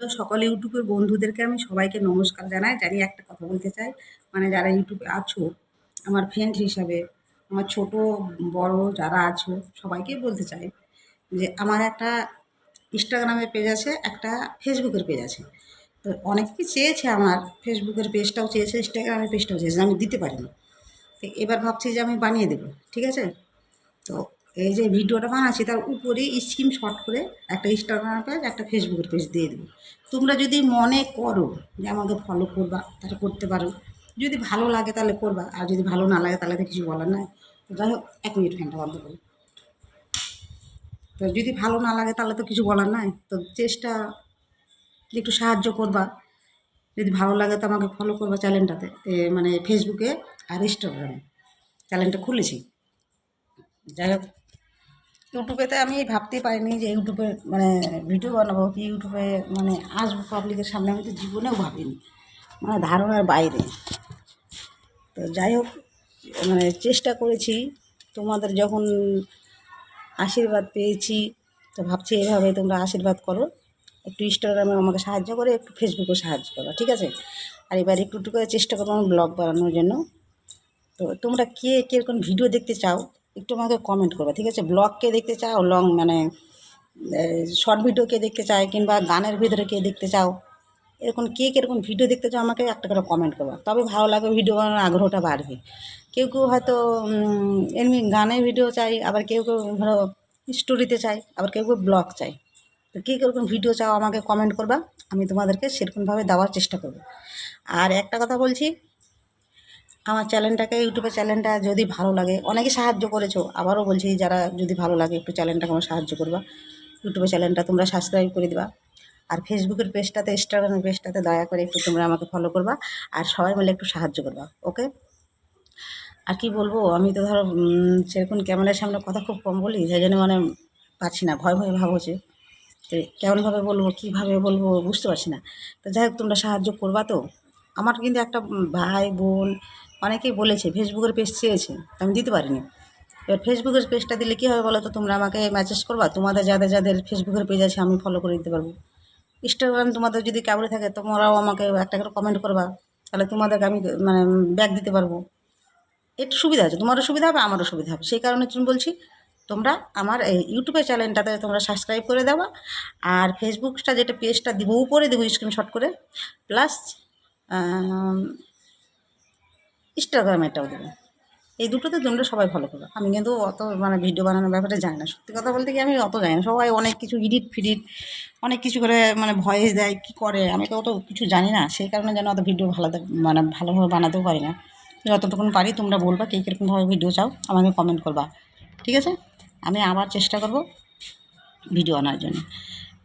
তো সকল ইউটিউবের বন্ধুদেরকে আমি সবাইকে নমস্কার জানাই। জানি একটা কথা বলতে চাই। মানে যারা ইউটিউবে আছো, আমার ফ্রেন্ড হিসাবে, আমার ছোট, বড় যারা আছো, সবাইকেই বলতে চাই যে আমার একটা ইনস্টাগ্রামের পেজ আছে, একটা ফেসবুকের পেজ আছে। তো অনেকেই চেয়েছে আমার ফেসবুকের পেজটাও চেয়েছে ইনস্টাগ্রামের পেজটাও চেয়েছে, আমি দিতে পারিনি। তো এবার ভাবছি যে আমি বানিয়ে দেবো, ঠিক আছে? তো এই যে ভিডিওটা বানাচ্ছি, তার উপরে স্ক্রিনশট করে একটা ইনস্টাগ্রাম পেজ একটা ফেসবুকের পেজ দিয়ে দেবো। তোমরা যদি মনে করো যে আমাকে ফলো করবা, তাহলে করতে পারো। যদি ভালো লাগে তাহলে করবা, আর যদি ভালো না লাগে তাহলে তো কিছু বলার নাই। তো যাই হোক, এক মিনিট ফ্যানটা বন্ধ করি। তো যদি ভালো না লাগে তাহলে তো কিছু বলার নাই। তো চেষ্টা, একটু সাহায্য করবা। যদি ভালো লাগে তো আমাকে ফলো করবা চ্যানেলটাতে মানে ফেসবুকে আর ইনস্টাগ্রামে চ্যানেলটা খুলেছি। যাই হোক। ইউটিউবেতে আমি ভাবতে পারিনি যে ইউটিউবে মানে ভিডিও বানাবো কি ইউটিউবে মানে আসব পাবলিকের সামনে, আমি তো জীবনেও ভাবিনি মানে ধারণার বাইরে। তো যাই হোক মানে চেষ্টা করেছি, তোমাদের যখন আশীর্বাদ পেয়েছি, তো ভাবছি এভাবে তোমরা আশীর্বাদ করো, একটু ইনস্টাগ্রামে আমাকে সাহায্য করে, একটু ফেসবুকেও সাহায্য করো, ঠিক আছে? আর এবার একটু একটু করে চেষ্টা করব আমার ব্লগ বানানোর জন্য। তো তোমরা কে, কীরকম ভিডিও দেখতে চাও একটু আমাকে কমেন্ট করবে, ঠিক আছে? ব্লগ কে দেখতে চাও লং মানে শর্ট ভিডিও কে দেখতে চায় কিংবা গানের ভিতরে কে দেখতে চাও, এরকম কে কীরকম ভিডিও দেখতে চাও, আমাকে একটা করে কমেন্ট করবে। তবে ভালো লাগবে ভিডিও বানানোর আগ্রহটা বাড়বে। কেউ কেউ হয়তো এমনি গানের ভিডিও চাই, আবার কেউ কেউ ধরো স্টোরিতে চাই, আবার কেউ কেউ ব্লগ চাই। তো কী কীরকম ভিডিও চাও, আমাকে কমেন্ট করবা, আমি তোমাদেরকে সেরকমভাবে দেওয়ার চেষ্টা করব। আর একটা কথা বলছি আমার চ্যানেলটাকে, ইউটিউবের চ্যানেলটা যদি ভালো লাগে, অনেকে সাহায্য করেছ, আবারও বলছি যারা যদি ভালো লাগে একটু চ্যানেলটাকে আমার সাহায্য করবা। ইউটিউবের চ্যানেলটা তোমরা সাবস্ক্রাইব করে দিবা। আর ফেসবুকের পেজটাতে ইনস্টাগ্রামের পেজটাতে দয়া করে একটু তোমরা আমাকে ফলো করবা আর সবাই মিলে একটু সাহায্য করবা ওকে আর কি বলব, আমি তো ধরো সেরকম ক্যামেরার সামনে কথা খুব কম বলি, সেই জন্য মানে পারছি না, ভয় ভয় ভাব হচ্ছে। তো কেমনভাবে বলব, কীভাবে বলব বুঝতে পারছি না। তো যাই হোক, তোমরা সাহায্য করবা তো। আমার কিন্তু একটা ভাই, বোন অনেকেই বলেছে, ফেসবুকের পেজ চেয়েছে, আমি দিতে পারিনি। এবার ফেসবুকের পেজটা দিলে কী হবে বলো তো? তোমরা আমাকে মেসেজ করবা? তোমাদের যাদের যাদের ফেসবুকের পেজ আছে, আমি ফলো করে দিতে পারব। ইনস্টাগ্রাম তোমাদের যদি কাবড়ে থাকে, তোমরাও আমাকে একটা করে কমেন্ট করবা। তাহলে তোমাদেরকে আমি মানে ব্যাক দিতে পারব। একটু সুবিধা আছে। তোমারও সুবিধা হবে, আমারও সুবিধা হবে। সেই কারণে তুমি বলছি, তোমরা আমার এই ইউটিউবের চ্যানেলটাতে তোমরা সাবস্ক্রাইব করে দেওয়া আর ফেসবুকটা যেটা পেজটা দিব, উপরে দেবো স্ক্রিনশট করে। প্লাস ইনস্টাগ্রামেরটাও দেবো। এই দুটোতে তোমরা সবাই ফলো করো আমি কিন্তু অত মানে ভিডিও বানানোর ব্যাপারে জানি না। সত্যি কথা বলতে কি আমি অত জানি না। সবাই অনেক কিছু ইডিট ফিডিট, অনেক কিছু করে মানে ভয়েস দেয়, কী করে? আমি তো অত কিছু জানি না। সেই কারণে যেন অত ভিডিও ভালো মানে ভালোভাবে বানাতেও পারি না। যতটুকুন পারি তোমরা বলবা কে কীরকমভাবে ভিডিও চাও, আমাকে কমেন্ট করবা। ঠিক আছে? আমি আবার চেষ্টা করব ভিডিও আনার জন্য।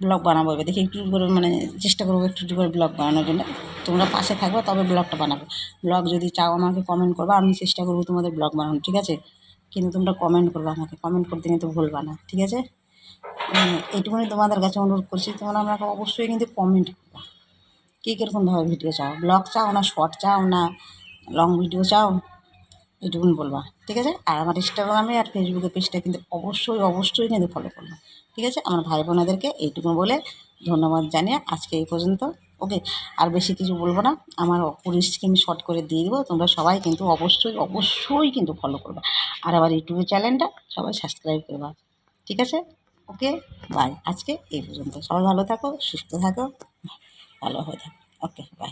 ব্লগ বানাবো এবার। দেখি একটু করে মানে চেষ্টা করব একটু একটু করে ব্লগ বানানোর জন্য। তোমরা পাশে থাকবে, তবে ব্লগটা বানাবো। ব্লগ যদি চাও আমাকে কমেন্ট করবা, আমি চেষ্টা করব তোমাদের ব্লগ বানানো ঠিক আছে? কিন্তু তোমরা কমেন্ট করবা আমাকে। কমেন্ট করতে কিন্তু ভুলবা না, ঠিক আছে? এইটুকুনি তোমাদের কাছে অনুরোধ করছি। তোমরা আমাকে অবশ্যই কিন্তু কমেন্ট করবা। কী কীরকমভাবে ভিডিও চাও? ব্লগ চাও না শর্ট চাও না লং ভিডিও চাও? এইটুকুন বলবা ঠিক আছে? আর আমার ইনস্টাগ্রামে আর ফেসবুকে পেজটা কিন্তু অবশ্যই অবশ্যই কিন্তু ফলো করবা ঠিক আছে? আমার ভাই বোনেদেরকে এইটুকু বলে ধন্যবাদ জানিয়ে আজকে এই পর্যন্ত ওকে আর বেশি কিছু বলব না, আমার পুরো স্ক্রিন শর্ট করে দিয়ে দেবো, তোমরা সবাই কিন্তু অবশ্যই অবশ্যই কিন্তু ফলো করবা। আর আমার ইউটিউবের চ্যানেলটা সবাই সাবস্ক্রাইব করবা ঠিক আছে? ওকে বাই আজকে এই পর্যন্ত। সবাই ভালো থাকো, সুস্থ থাকো, ভালো হয়ে থাকো। Okay bye